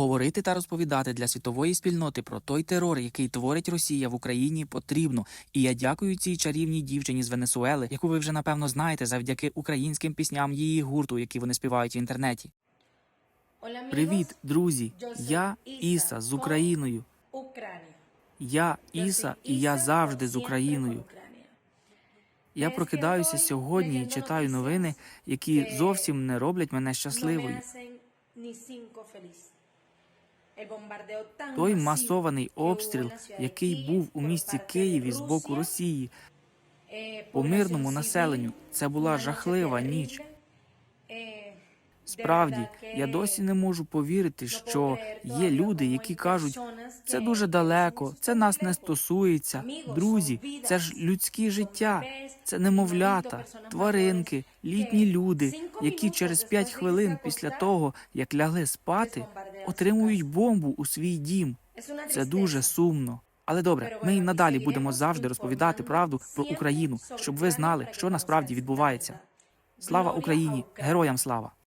Говорити та розповідати для світової спільноти про той терор, який творить Росія в Україні, потрібно. І я дякую цій чарівній дівчині з Венесуели, яку ви вже напевно знаєте завдяки українським пісням її гурту, які вони співають в інтернеті. Привіт, друзі! Я Іса з Україною. Я Іса, і я завжди з Україною. Я прокидаюся сьогодні і читаю новини, які зовсім не роблять мене щасливою. Той масований обстріл, який був у місті Києві з боку Росії, по мирному населенню, це була жахлива ніч. Справді, я досі не можу повірити, що є люди, які кажуть, це дуже далеко, це нас не стосується. Друзі, це ж людське життя, це немовлята, тваринки, літні люди, які через п'ять хвилин після того, як лягли спати, отримують бомбу у свій дім. Це дуже сумно. Але добре, ми й надалі будемо завжди розповідати правду про Україну, щоб ви знали, що насправді відбувається. Слава Україні! Героям слава!